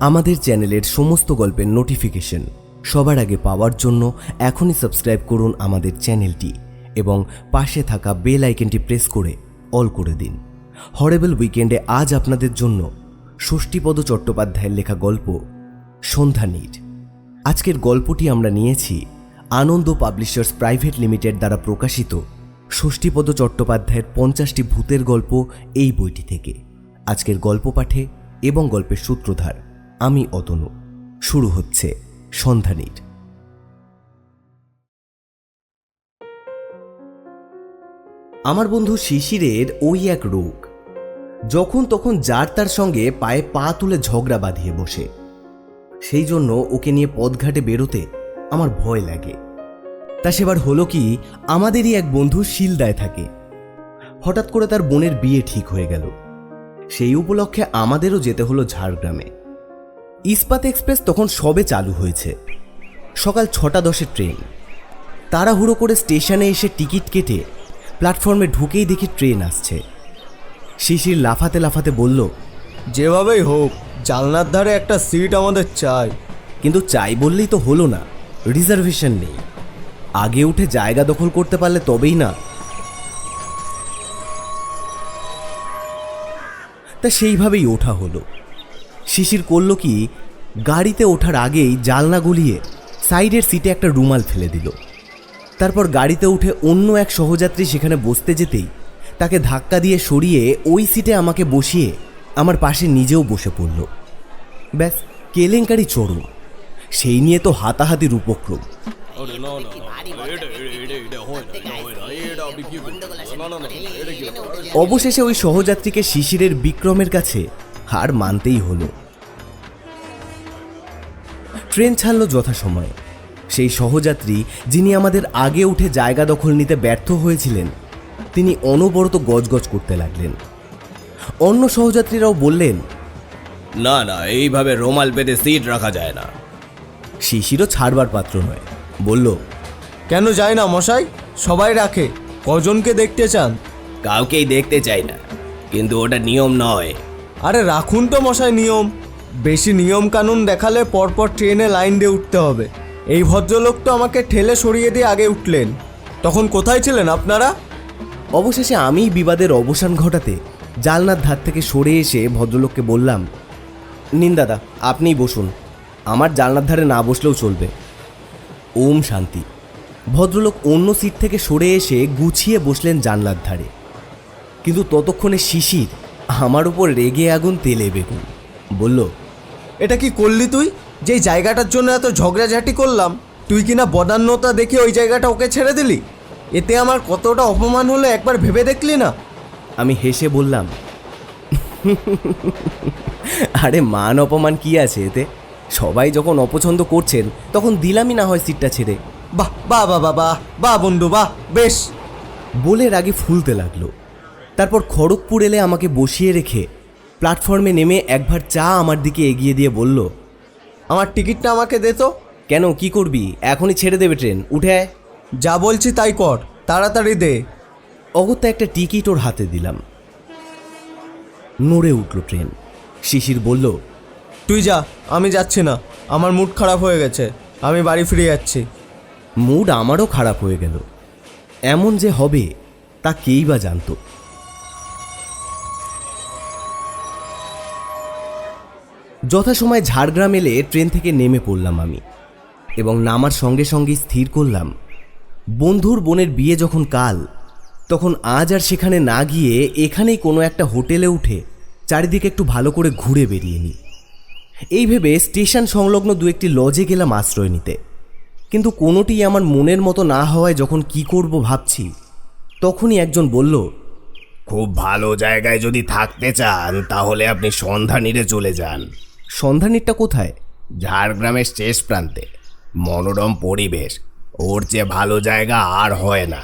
আমাদের চ্যানেলের সমস্ত গল্পের নোটিফিকেশন সবার আগে পাওয়ার জন্য এখনই সাবস্ক্রাইব করুন আমাদের চ্যানেলটি এবং পাশে থাকা বেল আইকনটি প্রেস করে অল করে দিন। হরেবেল উইকেন্ডে আজ আপনাদের জন্য ষষ্ঠীপদ চট্টোপাধ্যায়ের লেখা গল্প সন্ধ্যা নীর আজকের গল্পটি আমরা নিয়েছি আনন্দ পাবলিশার্স প্রাইভেট লিমিটেড দ্বারা প্রকাশিত ষষ্ঠীপদ চট্টোপাধ্যায়ের পঞ্চাশটি ভূতের গল্প এই বইটি থেকে। আজকের গল্প পাঠে এবং গল্পের সূত্রধার আমি অতনু। শুরু হচ্ছে সন্ধানীর আমার বন্ধু শিশিরের ওই এক রোগ। যখন তখন যার তার সঙ্গে পায়ে পা তুলে ঝগড়া বাঁধিয়ে বসে। সেই জন্য ওকে নিয়ে পদঘাটে বেরোতে আমার ভয় লাগে। তা সেবার হলো কি, আমাদেরই এক বন্ধু শিলদায় থাকে। হঠাৎ করে তার বোনের বিয়ে ঠিক হয়ে গেল। সেই উপলক্ষে আমাদেরও যেতে হলো ঝাড়গ্রামে। ইস্পাত এক্সপ্রেস তখন সবে চালু হয়েছে। সকাল ছটা দশের ট্রেন। তাড়াহুড়ো করে স্টেশনে এসে টিকিট কেটে প্ল্যাটফর্মে ঢুকেই দেখি ট্রেন আসছে। শিশির লাফাতে লাফাতে বলল যেভাবেই হোক জানলার ধারে একটা সিট আমাদের চাই। কিন্তু চাই বললেই তো হলো না রিজার্ভেশন নেই। আগে উঠে জায়গা দখল করতে পারলে তবেই না। তা সেইভাবেই ওঠা হলো। শিশির করল কি গাড়িতে ওঠার আগেই জালনা গুলিয়ে সাইডের সিটে একটা রুমাল ফেলে দিল। তারপর গাড়িতে উঠে অন্য এক সহযাত্রী সেখানে বসতে যেতেই তাকে ধাক্কা দিয়ে সরিয়ে ওই সিটে আমাকে বসিয়ে আমার পাশে নিজেও বসে পড়ল। ব্যাস কেলেঙ্কারি চরম। সেই নিয়ে তো হাতাহাতির উপক্রম। অবশেষে ওই সহযাত্রীকে শিশিরের বিক্রমের কাছে হার মানতেই হলো। ট্রেন ছাড়ল যথাসময়ে। সেই সহযাত্রী যিনি আমাদের আগে উঠে জায়গা দখল নিতে ব্যর্থ হয়েছিলেন তিনি অনবরত গজগজ করতে লাগলেন। অন্য সহযাত্রীরাও বললেন না না এইভাবে রোমাল পেতে সিট রাখা যায় না। শিশিরও ছাড়বার পাত্র নয়। বলল কেন যায় না মশাই? সবাই রাখে। কজনকে দেখতে চান? কাউকেই দেখতে চাই না কিন্তু ওটা নিয়ম নয়। আরে রাখুন তো মশাই নিয়ম। বেশি নিয়ম কানুন দেখালে পরপর ট্রেনে লাইন দিয়ে উঠতে হবে। এই ভদ্রলোক তো আমাকে ঠেলে সরিয়ে দিয়ে আগে উঠলেন। তখন কোথায় ছিলেন আপনারা? অবশেষে আমি বিবাদের অবসান ঘটাতে জালনার ধার থেকে সরে এসে ভদ্রলোককে বললাম, নিন দাদা, আপনিই বসুন। আমার জালনার ধারে না বসলেও চলবে। ওম শান্তি। ভদ্রলোক অন্য সিট থেকে সরে এসে গুছিয়ে বসলেন জানলার ধারে। কিন্তু ততক্ষণে শিশির আমার উপর রেগে আগুন তেলে বেগুন বলল এটা কি করলি তুই? যেই জায়গাটার জন্য এত ঝগড়াঝাটি করলাম তুই কিনা বদান্যতা দেখে ওই জায়গাটা ওকে ছেড়ে দিলি? এতে আমার কতটা অপমান হলো একবার ভেবে দেখলি না? আমি হেসে বললাম আরে মান অপমান কি আছে এতে? সবাই যখন অপছন্দ করছেন তখন দিলামই না হয় সিটটা ছেড়ে। বাহ বাহ বাহ বাহ বাহ বাহ বন্ধু বাহ বেশ। বলে রাগে ফুলতে লাগল। তারপর খড়গপুর এলে আমাকে বসিয়ে রেখে প্ল্যাটফর্মে নেমে একবার চা আমার দিকে এগিয়ে দিয়ে বলল আমার টিকিটটা আমাকে দে তো। কেন? কি করবি? এখনই ছেড়ে দেবে ট্রেন। উঠে আয়। যা বলছি তাই কর। তাড়াতাড়ি দে। অগত্যা একটা টিকিট ওর হাতে দিলাম। নড়ে উঠল ট্রেন। শিশির বলল তুই যা আমি যাচ্ছি না। আমার মুড খারাপ হয়ে গেছে। আমি বাড়ি ফিরে যাচ্ছি। মুড আমারও খারাপ হয়ে গেল। এমন যে হবে তা কেই বা জানতো। যথাসময় ঝাড়গ্রাম এলে ট্রেন থেকে নেমে পড়লাম আমি এবং নামার সঙ্গে সঙ্গে স্থির করলাম। বন্ধুর বোনের বিয়ে যখন কাল, তখন আজ আর সেখানে না গিয়ে এখানেই কোনো একটা হোটেলে উঠে চারিদিকে একটু ভালো করে ঘুরে বেরিয়ে নিই। এই ভেবে স্টেশন সংলগ্ন দু একটি লজে গেলাম আশ্রয় নিতে। কিন্তু কোনোটি আমার মনের মতো না হওয়ায় যখন কি করব ভাবছি, তখনই একজন বলল, খুব ভালো জায়গায় যদি থাকতে চান, তাহলে আপনি সন্ধানীরে চলে যান। সন্ধানীরটা কোথায়? ঝাড়গ্রামের শেষ প্রান্তে। মনোরম পরিবেশ। ওর চেয়ে ভালো জায়গা আর হয় না।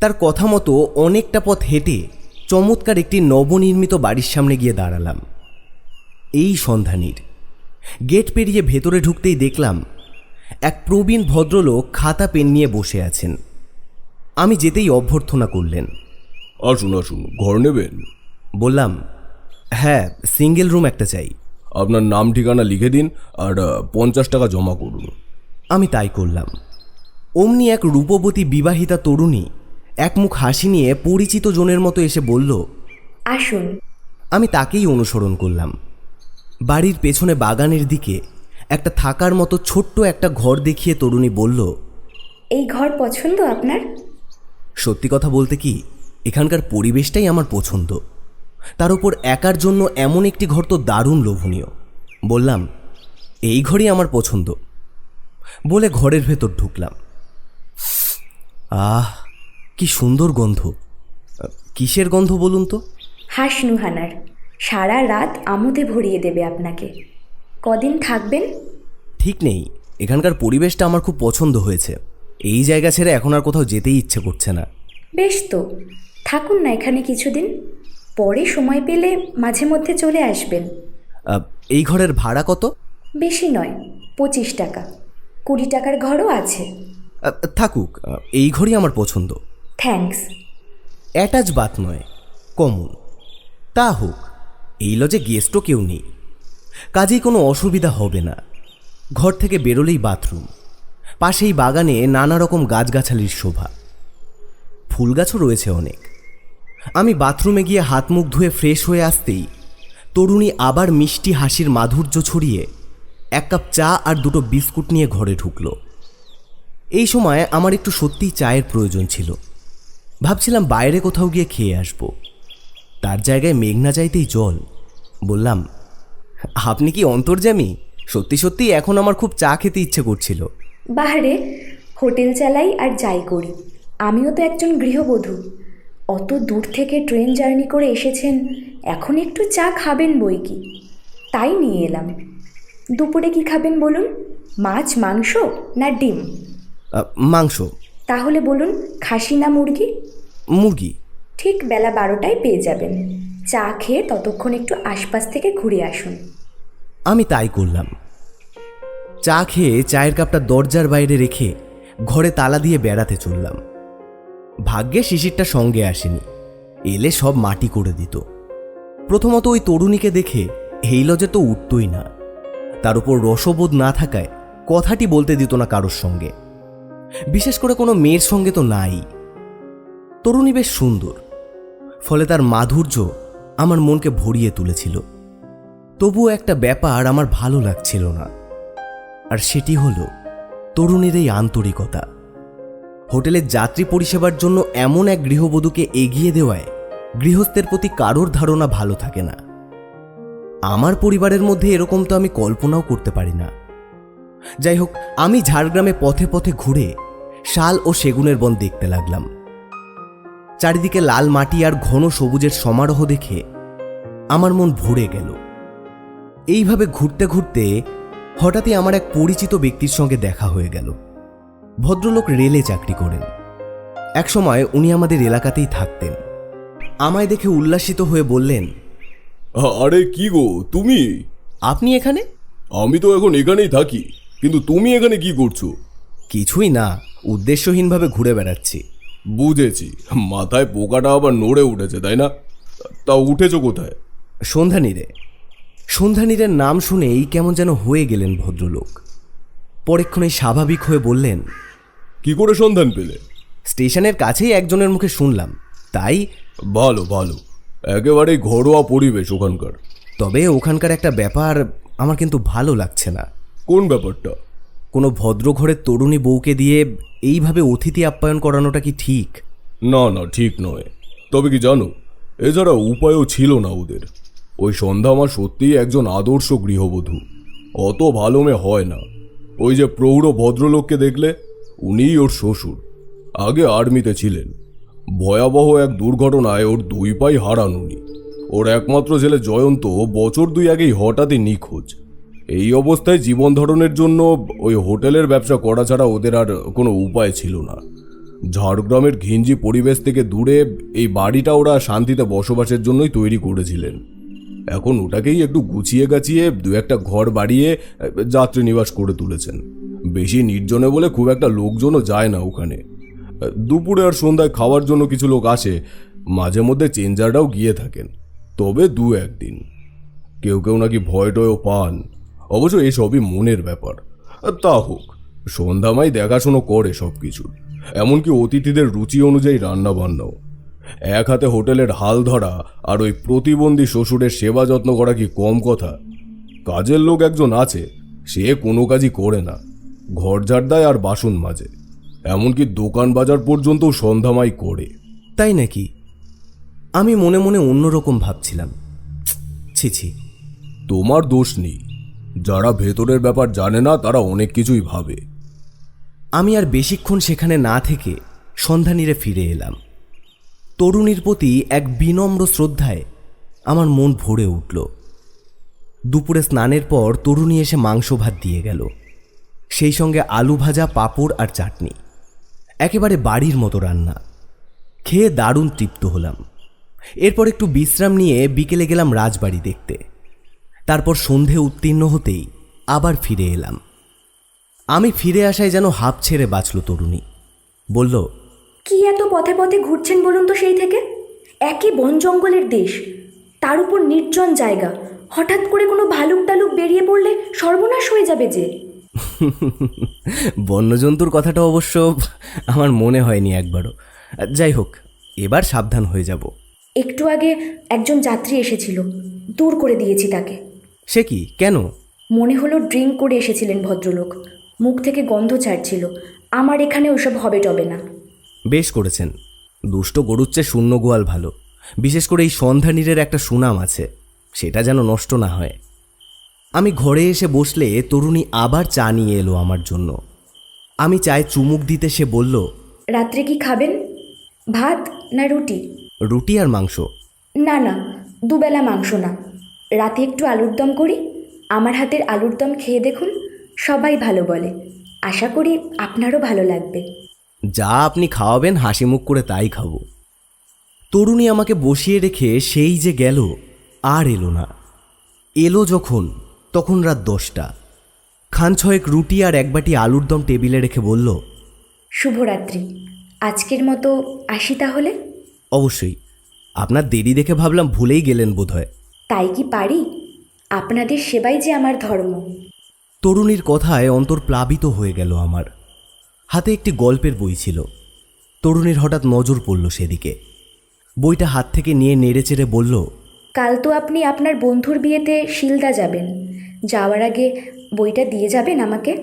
তার কথা মতো অনেকটা পথ হেঁটে চমৎকার একটি নবনির্মিত বাড়ির সামনে গিয়ে দাঁড়ালাম। এই সন্ধানীর গেট পেরিয়ে ভেতরে ঢুকতেই দেখলাম এক প্রবীণ ভদ্রলোক খাতা পেন নিয়ে বসে আছেন। আমি যেতেই অভ্যর্থনা করলেন। আসুন আসুন ঘর নেবেন? বললাম হ্যাঁ সিঙ্গেল রুম একটা চাই। আপনার নাম ঠিকানা লিখে দিন আর পঞ্চাশ টাকা জমা করুন। আমি তাই করলাম। অমনি এক রূপবতী বিবাহিতা তরুণী একমুখ হাসি নিয়ে পরিচিত জনের মতো এসে বলল আসুন। আমি তাকেই অনুসরণ করলাম। বাড়ির পেছনে বাগানের দিকে একটা থাকার মতো ছোট্ট একটা ঘর দেখিয়ে তরুণী বলল এই ঘর পছন্দ আপনার? সত্যি কথা বলতে কি এখানকার পরিবেশটাই আমার পছন্দ। তার উপর একার জন্য এমন একটি ঘর তো দারুণ লোভনীয়। বললাম এই ঘরই আমার পছন্দ। বলে ঘরের ভেতর ঢুকলাম। আহ কি সুন্দর গন্ধ। কিসের গন্ধ বলুন তো? হাঁস নুহানার সারা রাত আমোদে ভরিয়ে দেবে আপনাকে। কদিন থাকবেন? ঠিক নেই এখানকার পরিবেশটা আমার খুব পছন্দ হয়েছে। এই জায়গা ছেড়ে এখন আর কোথাও যেতেই ইচ্ছে করছে না। বেশ তো থাকুন না এখানে কিছুদিন। পরে সময় পেলে মাঝে মধ্যে চলে আসবেন। আহ, এই ঘরের ভাড়া কত? বেশি নয় পঁচিশ টাকা। কুড়ি টাকার ঘরও আছে। আহ, থাকুক আহ, এই ঘরই আমার পছন্দ। থ্যাঙ্কস। অ্যাটাচ বাত নয় কমন। তা হোক এই লজে গেস্টও কেউ নেই। কাজেই কোনো অসুবিধা হবে না। ঘর থেকে বেরোলেই বাথরুম। পাশেই বাগানে নানা রকম গাছগাছালির শোভা। ফুল গাছও রয়েছে অনেক। আমি বাথরুমে গিয়ে হাত মুখ ধুয়ে ফ্রেশ হয়ে আসতেই তরুণী আবার মিষ্টি হাসির মাধুর্য ছড়িয়ে এক কাপ চা আর দুটো বিস্কুট নিয়ে ঘরে ঢুকলো। এই সময় আমার একটু সত্যিই চায়ের প্রয়োজন ছিল। ভাবছিলাম বাইরে কোথাও গিয়ে খেয়ে আসব। তার জায়গায় মেঘনা চাইতেই জল বললাম, আপনি কি অন্তর্জামী সত্যি সত্যি এখন আমার খুব চা খেতে ইচ্ছে করছিল। বাহারে হোটেল চালাই আর যাই করি। আমিও তো একজন গৃহবধূ। অত দূর থেকে ট্রেন জার্নি করে এসেছেন এখন একটু চা খাবেন বই কি? তাই নিয়ে এলাম। দুপুরে কি খাবেন বলুন? মাছ মাংস না ডিম? মাংস। তাহলে বলুন খাসি না মুরগি? মুরগি। ঠিক বেলা বারোটায় পেয়ে যাবেন। চা খেয়ে ততক্ষণ একটু আশপাশ থেকে ঘুরে আসুন। আমি তাই করলাম। চা খেয়ে চায়ের কাপটা দরজার বাইরে রেখে ঘরে তালা দিয়ে বেড়াতে চললাম। ভাগ্যে শিশিরটা সঙ্গে আসেনি। এলে সব মাটি করে দিত। প্রথমত ওই তরুণীকে দেখে এই লজে তো উঠতই না। তার উপর রসবোধ না থাকায় কথাটি বলতে দিত না কারোর সঙ্গে। বিশেষ করে কোনো মেয়ের সঙ্গে তো নাই। তরুণী বেশ সুন্দর। ফলে তার মাধুর্য আমার মনকে ভরিয়ে তুলেছিল। তবুও একটা ব্যাপার আমার ভালো লাগছিল না। আর সেটি হলো তরুণীর এই আন্তরিকতা। হোটেলের যাত্রী পরিষেবার জন্য এমন এক গৃহবধূকে এগিয়ে দেওয়ায় গৃহস্থের প্রতি কারোর ধারণা ভালো থাকে না। আমার পরিবারের মধ্যে এরকম তো আমি কল্পনাও করতে পারি না। যাই হোক, আমি ঝাড়গ্রামে পথে পথে ঘুরে শাল ও সেগুনের বন দেখতে লাগলাম। চারিদিকে লাল মাটি আর ঘন সবুজের সমারোহ দেখে আমার মন ভরে গেল। এইভাবে ঘুরতে ঘুরতে হঠাৎই আমার এক পরিচিত ব্যক্তির সঙ্গে দেখা হয়ে গেল। ভদ্রলোক রেলে চাকরি করেন। একসময় উনি আমাদের এলাকাতেই থাকতেন। আমায় দেখে উল্লাসিত হয়ে বললেন আরে কি গো তুমি? আপনি এখানে? আমি তো এখন এখানেই থাকি কিন্তু তুমি এখানে কি করছ? কিছুই না উদ্দেশ্যহীনভাবে ঘুরে বেড়াচ্ছি। বুঝেছি মাথায় পোকাটা আবার নড়ে উঠেছে তাই না? তা উঠেছো কোথায়? সন্ধ্যানীরে সন্ধ্যানীরের নাম শুনেই কেমন যেন হয়ে গেলেন ভদ্রলোক। পরেক্ষণেই স্বাভাবিক হয়ে বললেন কি করে সন্ধান পেলে? স্টেশনের কাছেই একজনের মুখে শুনলাম। তাই ভালো ভালো। একেবারেই ঘরোয়া পরিবেশ ওখানকার। তবে ওখানকার একটা ব্যাপার আমার কিন্তু ভালো লাগছে না। কোন ব্যাপারটা? কোনো ভদ্রঘরের তরুণী বউকে দিয়ে এইভাবে অতিথি আপ্যায়ন করানোটা কি ঠিক? না না ঠিক নয়। তবে কি জানো এছাড়া উপায়ও ছিল না ওদের। ওই সন্ধ্যা আমার সত্যিই একজন আদর্শ গৃহবধূ। অত ভালো মেয়ে হয় না। ওই যে প্রৌঢ় ভদ্রলোককে দেখলে, উনিই ওর শ্বশুর। আগে আর্মিতে ছিলেন। ভয়াবহ এক দুর্ঘটনায় ওর দুই পাই হারান উনি। ওর একমাত্র ছেলে জয়ন্ত বছর দুই আগেই হঠাৎই নিখোঁজ। এই অবস্থায় জীবন ধারণের জন্য ওই হোটেলের ব্যবসা করা ছাড়া ওদের আর কোনো উপায় ছিল না। ঝাড়গ্রামের ঘিঞ্জি পরিবেশ থেকে দূরে এই বাড়িটা ওরা শান্তিতে বসবাসের জন্যই তৈরি করেছিলেন। এখন ওটাকেই একটু গুছিয়ে গাছিয়ে দু একটা ঘর বাড়িয়ে যাত্রী নিবাস করে তুলেছেন। বেশি নির্জনে বলে খুব একটা লোকজনও যায় না ওখানে। দুপুরে আর সন্ধ্যায় খাওয়ার জন্য কিছু লোক আসে, মাঝে মধ্যে চেঞ্জাররাও গিয়ে থাকেন। তবে দু একদিন। কেউ কেউ নাকি ভয় টয়ও পান। অবশ্য এসবই মনের ব্যাপার। তা হোক সন্ধ্যামাই দেখাশুনো করে সব কিছু এমনকি অতিথিদের রুচি অনুযায়ী রান্না বান্নাও এক হাতে হোটেলের হাল ধরা আর ওই প্রতিবন্ধী শ্বশুরের সেবা যত্ন করা কি কম কথা? কাজের লোক একজন আছে সে কোনো কাজই করে না। ঘর ঝাড় দেয় আর বাসন মাজে। এমনকি দোকান বাজার পর্যন্ত সন্ধ্যামাই করে। তাই নাকি? আমি মনে মনে অন্যরকম ভাবছিলাম। ছি ছি। তোমার দোষ নেই। যারা ভেতরের ব্যাপার জানে না তারা অনেক কিছুই ভাবে। আমি আর বেশিক্ষণ সেখানে না থেকে সন্ধানীরে ফিরে এলাম। তরুণীর প্রতি এক বিনম্র শ্রদ্ধায় আমার মন ভরে উঠল। দুপুরে স্নানের পর তরুণী এসে মাংস ভাত দিয়ে গেল। সেই সঙ্গে আলু ভাজা, পাঁপড় আর চাটনি। একেবারে বাড়ির মতো রান্না। খেয়ে দারুণ তৃপ্ত হলাম। এরপর একটু বিশ্রাম নিয়ে বিকেলে গেলাম রাজবাড়ি দেখতে। তারপর সন্ধে উত্তীর্ণ হতেই আবার ফিরে এলাম। আমি ফিরে আসায় যেন হাঁপ ছেড়ে বাঁচল তরুণী। বলল কি এত পথে পথে ঘুরছেন বলুন তো সেই থেকে? একই বন জঙ্গলের দেশ তার উপর নির্জন জায়গা। হঠাৎ করে কোনো ভালুক টালুক বেরিয়ে পড়লে সর্বনাশ হয়ে যাবে যে। বন্যজন্তুর কথাটা অবশ্য আমার মনে হয়নি একবারও। যাই হোক এবার সাবধান হয়ে যাব। একটু আগে একজন যাত্রী এসেছিল দূর করে দিয়েছি তাকে। সে কি? কেন? মনে হলো ড্রিঙ্ক করে এসেছিলেন ভদ্রলোক। মুখ থেকে গন্ধ ছাড়ছিল আমার এখানে ওসব হবে টবে না। বেশ করেছেন। দুষ্ট গরুর চেয়ে শূন্য গোয়াল ভালো। বিশেষ করে এই সন্ধ্যা সন্ধ্যানীরের একটা সুনাম আছে সেটা যেন নষ্ট না হয়। আমি ঘরে এসে বসলে তরুণী আবার চা নিয়ে এলো আমার জন্য। আমি চায়ে চুমুক দিতে সে বলল রাত্রে কি খাবেন? ভাত না রুটি? রুটি আর মাংস। না না দুবেলা মাংস না। রাতে একটু আলুর দম করি। আমার হাতের আলুর দম খেয়ে দেখুন সবাই ভালো বলে। আশা করি আপনারও ভালো লাগবে। যা আপনি খাওয়াবেন হাসি মুখ করে তাই খাব। তরুণী আমাকে বসিয়ে রেখে সেই যে গেল আর এলো না। এলো যখন তখন রাত দশটা। খান ছয়েক রুটি আর এক বাটি আলুর দম টেবিলে রেখে বলল শুভরাত্রি। আজকের মতো আসি তাহলে? অবশ্যই। আপনার দেরি দেখে ভাবলাম ভুলেই গেলেন বোধহয়। তাই কি পারি? আপনাদের সেবাই যে আমার ধর্ম। তরুণীর কথায় অন্তর প্লাবিত হয়ে গেল আমার। হাতে একটি গল্পের বই ছিল। তরুণীর হঠাৎ নজর পড়ল সেদিকে। বইটা হাত থেকে নিয়ে নেড়েচেড়ে বলল কাল তো আপনি আপনার বন্ধুর বিয়েতে শিলদা যাবেন। যাওয়ার আগে বইটা দিয়ে যাবেন আমাকে?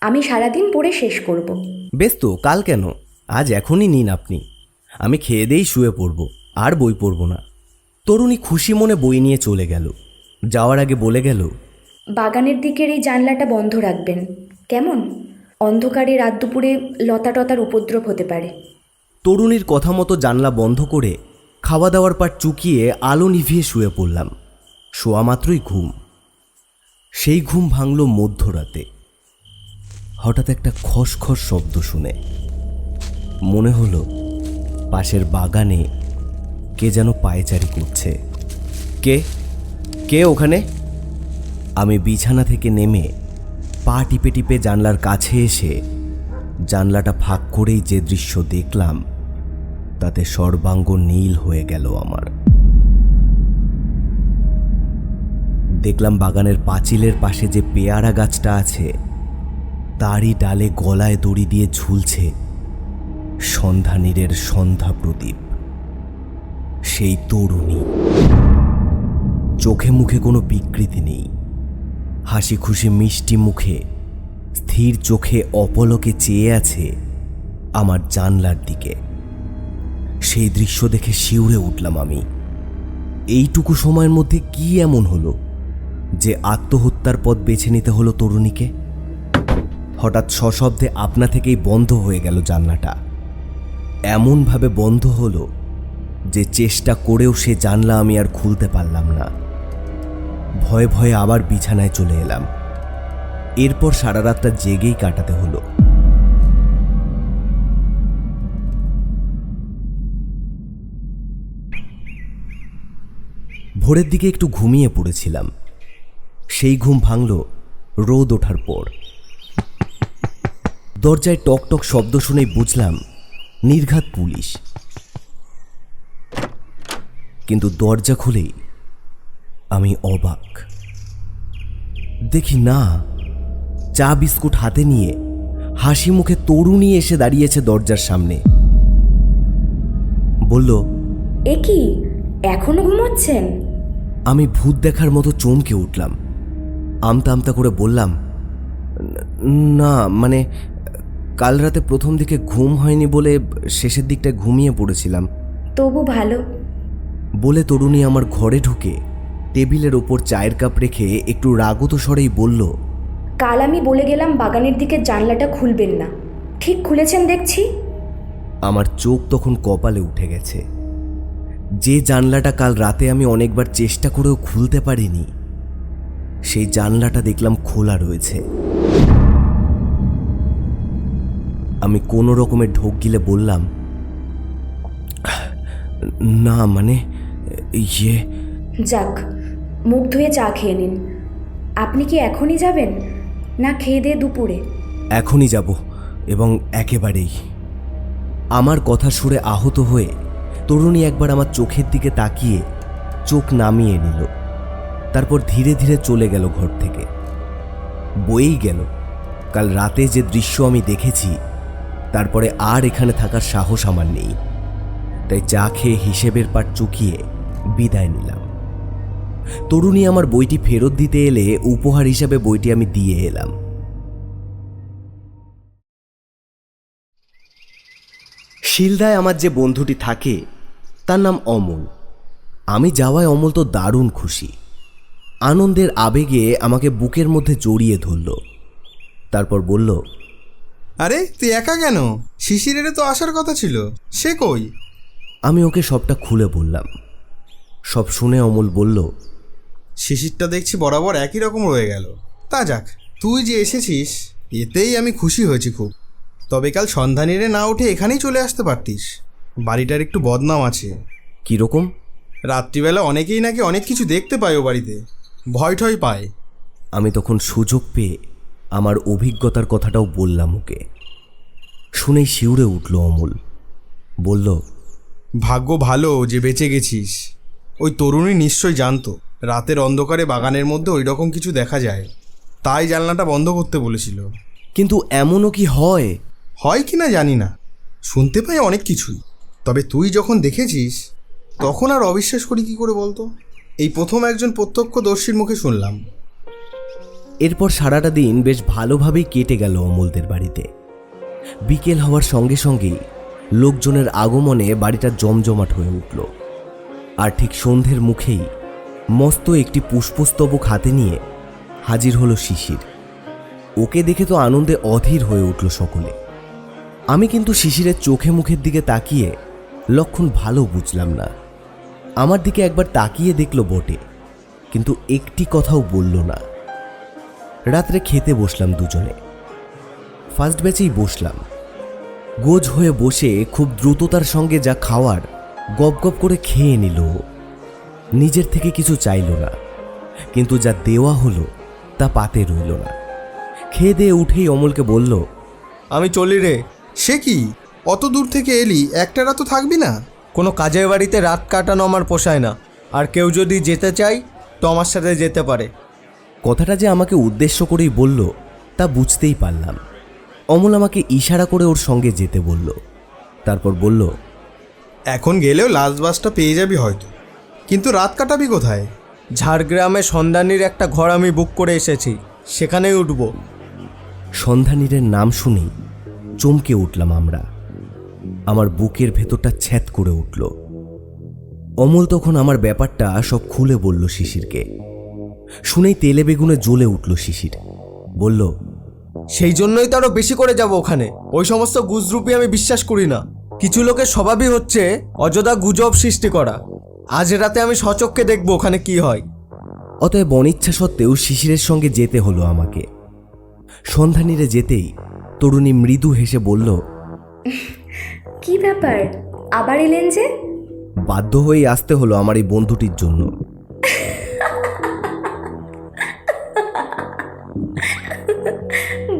আমি সারাদিন পড়ে শেষ করব। বেশ তো কাল কেন? আজ এখনই নিন আপনি। আমি খেয়ে দেই শুয়ে পড়ব আর বই পড়ব না। তরুণী খুশি মনে বই নিয়ে চলে গেল। যাওয়ার আগে বলে গেল বাগানের দিকের এই জানলাটা বন্ধ রাখবেন। কেমন? অন্ধকারে রাত দুপুরে লতা টতার উপদ্রব হতে পারে। তরুণীর কথা মতো জানলা বন্ধ করে খাওয়া দাওয়ার পাট চুকিয়ে আলো নিভিয়ে শুয়ে পড়লাম। শোয়া মাত্রই ঘুম। সেই ঘুম ভাঙল মধ্যরাতে। হঠাৎ একটা খসখস শব্দ শুনে। মনে হলো পাশের বাগানে কে যেন পায়চারি করছে। কে? কে ওখানে? আমি বিছানা থেকে নেমে পা টিপে টিপে জানলার কাছে এসে জানলাটা ফাঁক করেই যে দৃশ্য দেখলাম, তাতে সর্বাঙ্গ নীল হয়ে গেল আমার। দেখলাম বাগানের পাঁচিলের পাশে যে পেয়ারা গাছটা আছে, তারই ডালে গলায় দড়ি দিয়ে ঝুলছে সন্ধ্যানীরের সন্ধ্যা প্রদীপ। সেই তরুণী। চোখে মুখে কোনো বিকৃতি নেই। হাসি খুশি মিষ্টি মুখে, স্থির চোখে অপলকে চেয়ে আছে আমার জানলার দিকে। সেই দৃশ্য দেখে শিউরে উঠলাম আমি। এইটুকু সময়ের মধ্যে কি এমন হলো যে আত্মহত্যার পথ বেছে নিতে হলো তরুণীকে? হঠাৎ সশব্দে আপনা থেকেই বন্ধ হয়ে গেল জানলাটা। এমনভাবে বন্ধ হলো যে চেষ্টা করেও সে জানলা আমি আর খুলতে পারলাম না। ভয়ে ভয়ে আবার বিছানায় চলে এলাম। এরপর সারা রাতটা জেগেই কাটাতে হলো। ভোরের দিকে একটু ঘুমিয়ে পড়েছিলাম। সেই ঘুম ভাঙল রোদ ওঠার পর। দরজায় টক টক শব্দ শুনে বুঝলাম, নির্ঘাত পুলিশ। কিন্তু দরজা খুলেই আমি অবাক। দেখি না চা বিস্কুট হাতে নিয়ে হাসি মুখে তরুণী এসে দাঁড়িয়েছে দরজার সামনে। বলল এ কি এখনও ঘুমোচ্ছেন? আমি ভূত দেখার মতো চমকে উঠলাম। আমতা আমতা করে বললাম না মানে কাল রাতে প্রথম দিকে ঘুম হয়নি বলে শেষের দিকটায় ঘুমিয়ে পড়েছিলাম। তবু ভালো। বলে তরুণী আমার ঘরে ঢুকে টেবিলের ওপর চায়ের কাপ রেখে একটু রাগত স্বরেই বলল কাল আমি বলে গেলাম বাগানের দিকে জানলাটা খুলবেন না। ঠিক খুলেছেন দেখছি? আমার চোখ তখন কপালে উঠে গেছে। যে জানলাটা কাল রাতে আমি অনেকবার চেষ্টা করেও খুলতে পারিনি সেই জানলাটা দেখলাম খোলা রয়েছে। আমি কোনো রকমের ঢোক গিলে বললাম না মানে ইয়ে যাক মুখ ধুয়ে চা খেয়ে নিন। আপনি কি এখনই যাবেন? না, খেয়ে দিয়ে দুপুরে। এখনই যাব, এবং একেবারেই। আমার কথা শুনে আহত হয়ে তরুণী একবার আমার চোখের দিকে তাকিয়ে চোখ নামিয়ে নিল। তারপর ধীরে ধীরে চলে গেল ঘর থেকে। বয়েই গেল। কাল রাতে যে দৃশ্য আমি দেখেছি, তারপরে আর এখানে থাকার সাহস আমার নেই। তাই চা খেয়ে হিসেবের পাট চুকিয়ে বিদায় নিলাম। তরুণী আমার বইটি ফেরত দিতে এলে উপহার হিসাবে বইটি আমি দিয়ে এলাম। শিলদায় আমার যে বন্ধুটি থাকে তার নাম অমল। আমি যাওয়ায় অমল তো দারুণ খুশি। আনন্দের আবেগে আমাকে বুকের মধ্যে জড়িয়ে ধরল। তারপর বলল আরে তুই একা কেন? শিশিরের তো আসার কথা ছিল। সে কই? আমি ওকে সবটা খুলে বললাম। সব শুনে অমল বলল শিশিরটা দেখছি বরাবর একই রকম রয়ে গেল। তা যাক তুই যে এসেছিস এতেই আমি খুশি হয়েছি খুব। তবে কাল সন্ধানীরে না উঠে এখানেই চলে আসতে পারতিস। বাড়িটার একটু বদনাম আছে। কীরকম রাত্রিবেলা অনেকেই নাকি অনেক কিছু দেখতে পায় ও বাড়িতে। ভয় ঠয় পায়। আমি তখন সুযোগ পেয়ে আমার অভিজ্ঞতার কথাটাও বললাম ওকে। শুনেই শিউরে উঠল অমল। বলল ভাগ্য ভালো যে বেঁচে গেছিস। ওই তরুণী নিশ্চয় জানতো। রাতের অন্ধকারে বাগানের মধ্যে ওই রকম কিছু দেখা যায়। তাই জানলাটা বন্ধ করতে বলেছিল। কিন্তু এমনও কি হয়? হয় কি না জানি না। শুনতে পাই অনেক কিছুই। তবে তুই যখন দেখেছিস তখন আর অবিশ্বাস করি কি করে বলতো? এই প্রথম একজন প্রত্যক্ষদর্শীর মুখে শুনলাম। এরপর সারাটা দিন বেশ ভালোভাবেই কেটে গেল অমলদের বাড়িতে। বিকেল হওয়ার সঙ্গে সঙ্গেই লোকজনের আগমনে বাড়িটা জমজমাট হয়ে উঠল। আর ঠিক সন্ধ্যের মুখেই মস্ত একটি পুষ্পস্তবক হাতে নিয়ে হাজির হলো শিশির। ওকে দেখে তো আনন্দে অধীর হয়ে উঠল সকলে। আমি কিন্তু শিশিরের চোখে মুখের দিকে তাকিয়ে লক্ষণ ভালো বুঝলাম না। আমার দিকে একবার তাকিয়ে দেখল বটে, কিন্তু একটি কথাও বলল না। রাত্রে খেতে বসলাম দুজনে। ফার্স্ট ব্যাচেই বসলাম। গোজ হয়ে বসে খুব দ্রুততার সঙ্গে যা খাওয়ার গপ গপ করে খেয়ে নিল। নিজের থেকে কিছু চাইল না। কিন্তু যা দেওয়া হলো তা পাতে রইল না। খেয়ে দিয়ে উঠেই অমলকে বলল আমি চলি রে। সে কি? অত দূর থেকে এলি একটা রাতও থাকবি না। কোনো কাজের বাড়িতে রাত কাটানো আমার পোষায় না। আর কেউ যদি যেতে চাই তো আমার সাথে যেতে পারে। কথাটা যে আমাকে উদ্দেশ্য করেই বলল তা বুঝতেই পারলাম। অমল আমাকে ইশারা করে ওর সঙ্গে যেতে বলল। তারপর বলল এখন গেলেও লাস্ট বাসটা পেয়ে যাবি হয়তো। কিন্তু রাত কাটাবি কোথায়? ঝাড়গ্রামে সন্ধানীর একটা ঘর আমি বুক করে এসেছি সেখানেই উঠবো। সন্ধানীরের নাম শুনেই চমকে উঠলাম আমরা। আমার বুকের ভেতরটা ছ্যাত করে উঠল। অমল তখন আমার ব্যাপারটা সব খুলে বলল শিশিরকে। শুনেই তেলে বেগুনে জ্বলে উঠল শিশির। বলল সেই জন্যই তো আরও বেশি করে যাব ওখানে। ওই সমস্ত গুজরুপি আমি বিশ্বাস করি না। কিছু লোকের স্বভাবই হচ্ছে অযথা গুজব সৃষ্টি করা। আজ রাতে আমি সচক্ষে দেখব ওখানে কি হয়। অতএব অনিচ্ছা সত্ত্বেও শিশিরের সঙ্গে যেতে হলো আমাকে। সন্ধানীরে যেতেই তরুণী মৃদু হেসে বলল কি ব্যাপার? আবার এলেন যে? বাধ্য হয়েই আসতে হলো আমার এই বন্ধুটির জন্য।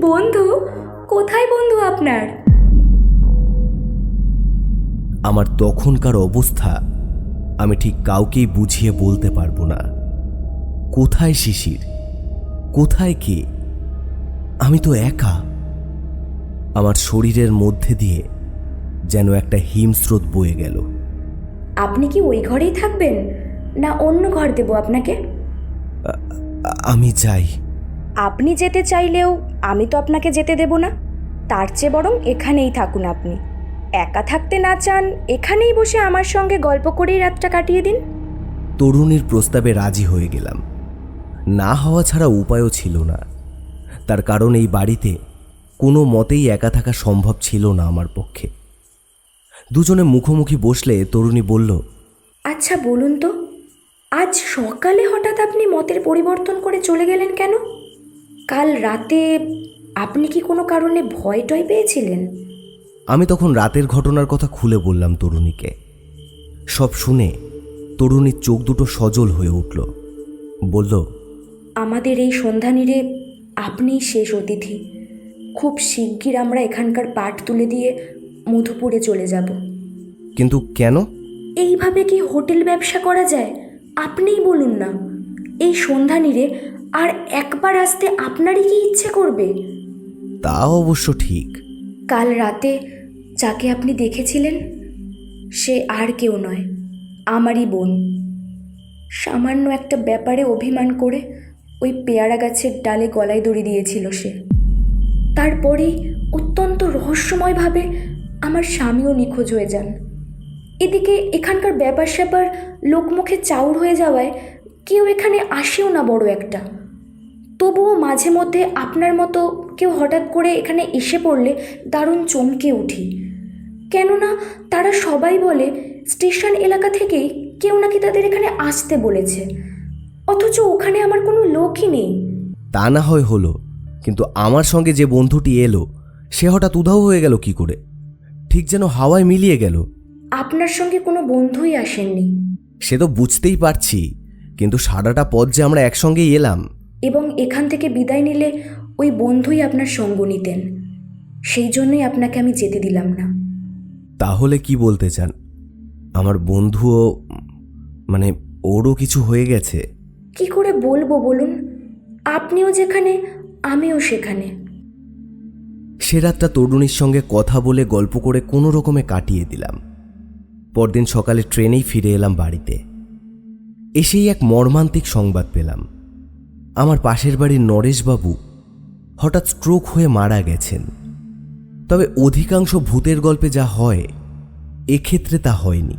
বন্ধু? কোথায় বন্ধু আপনার? আমার তখনকার অবস্থা আমি ঠিক কাউকেই বুঝিয়ে বলতে পারব না। কোথায় শিশির? কোথায় কে? আমি তো একা। আমার শরীরের মধ্যে দিয়ে যেন একটা হিমস্রোত বয়ে গেল। আপনি কি ওই ঘরেই থাকবেন? না অন্য ঘর দেবো আপনাকে? আমি চাই আপনি যেতে চাইলেও আমি তো আপনাকে যেতে দেব না। তার চেয়ে বরং এখানেই থাকুন আপনি। একা থাকতে না চান এখানেই বসে আমার সঙ্গে গল্প করেই রাতটা কাটিয়ে দিন। তরুণীর প্রস্তাবে রাজি হয়ে গেলাম। না হওয়া ছাড়া উপায়ও ছিল না। তার কারণ এই বাড়িতে কোনো মতেই একা থাকা সম্ভব ছিল না আমার পক্ষে। দুজনে মুখোমুখি বসলে তরুণী বলল আচ্ছা বলুন তো আজ সকালে হঠাৎ আপনি মতের পরিবর্তন করে চলে গেলেন কেন? কাল রাতে আপনি কি কোনো কারণে ভয় টয় পেয়েছিলেন? আমি তখন রাতের ঘটনার কথা খুলে বললাম তরুণীকে। সব শুনে তরুণীর চোখ দুটো সজল হয়ে উঠল। বলল আমাদের এই সন্ধানীরে আপনিই শেষ অতিথি। খুব শিগগির আমরা এখানকার পাট তুলে দিয়ে মধুপুরে চলে যাব। কিন্তু কেন? এইভাবে কি হোটেল ব্যবসা করা যায়? আপনিই বলুন না। এই সন্ধানীরে আর একবার আসতে আপনারই কি ইচ্ছে করবে? তা অবশ্য ঠিক। কাল রাতে যাকে আপনি দেখেছিলেন, সে আর কেউ নয়, আমারই বোন। সামান্য একটা ব্যাপারে অভিমান করে ওই পেয়ারা গাছের ডালে গলায় দড়ি দিয়েছিল সে। তারপরেই অত্যন্ত রহস্যময়ভাবে আমার স্বামীও নিখোঁজ হয়ে যান। এদিকে এখানকার ব্যাপার স্যাপার লোকমুখে চাউর হয়ে যাওয়ায় কেউ এখানে আসেও না বড় একটা। তবুও মাঝে মধ্যে আপনার মতো কেউ হঠাৎ করে এখানে এসে পড়লে দারুণ চমকে উঠি। কেননা তারা সবাই বলে স্টেশন এলাকা থেকেই কেউ নাকি তাদের এখানে আসতে বলেছে। অথচ ওখানে আমার কোনো লোকই নেই। তা না হয় হলো কিন্তু আমার সঙ্গে যে বন্ধুটি এলো সে হঠাৎ উধাও হয়ে গেল কি করে? ঠিক যেন হাওয়ায় মিলিয়ে গেল। আপনার সঙ্গে কোনো বন্ধুই আসেননি। সে তো বুঝতেই পারছি কিন্তু সারাটা পথ যে আমরা একসঙ্গেই এলাম এবং এখান থেকে বিদায় নিলে ওই বন্ধুই আপনার সঙ্গ নিতেন। সেই জন্যই আপনাকে আমি যেতে দিলাম না। তাহলে কি বলতে চান? আমার বন্ধুও মানে ওরও কিছু হয়ে গেছে? কি করে বলব বলুন? আপনিও যেখানে আমিও সেখানে। সে রাতটা তরুণীর সঙ্গে কথা বলে গল্প করে কোনো রকমে কাটিয়ে দিলাম। পরদিন সকালে ট্রেনেই ফিরে এলাম বাড়িতে। এসেই এক মর্মান্তিক সংবাদ পেলাম। আমার পাশের বাড়ির নরেশবাবু হঠাৎ স্ট্রোক হয়ে মারা গেছেন। তবে অধিকাংশ ভূতের গল্পে যা হয়, এক্ষেত্রে তা হয়নি।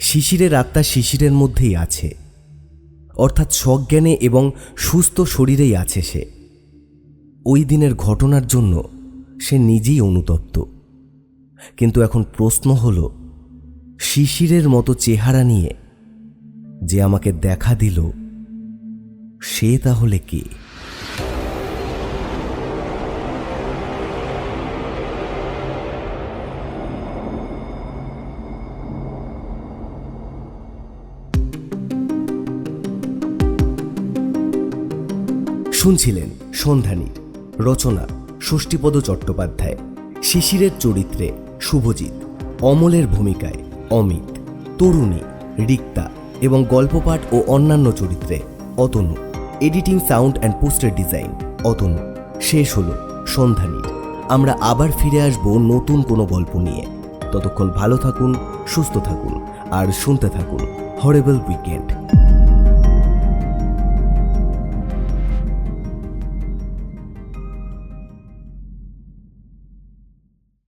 শিশিরের আত্মা শিশিরের মধ্যেই আছে। অর্থাৎ সজ্ঞানে এবং সুস্থ শরীরেই আছে সে। ওই দিনের ঘটনার জন্য সে নিজেই অনুতপ্ত। কিন্তু এখন প্রশ্ন হল, শিশিরের মতো চেহারা নিয়ে যে আমাকে দেখা দিল সে তাহলে কে? শুনছিলেন সন্ধানীর রচনা ষষ্ঠীপদ চট্টোপাধ্যায়, শিশিরের চরিত্রে শুভজিৎ, অমলের ভূমিকায় অমিত, তরুণী, রিক্তা এবং গল্পপাঠ ও অন্যান্য চরিত্রে Atanu. Editing sound and poster design Atanu শেষ হলো সন্ধানীর আমরা আবার ফিরে আসব নতুন কোনো গল্প নিয়ে। ততক্ষণ ভালো থাকুন, সুস্থ থাকুন, আর শুনতে থাকুন। Horrible weekend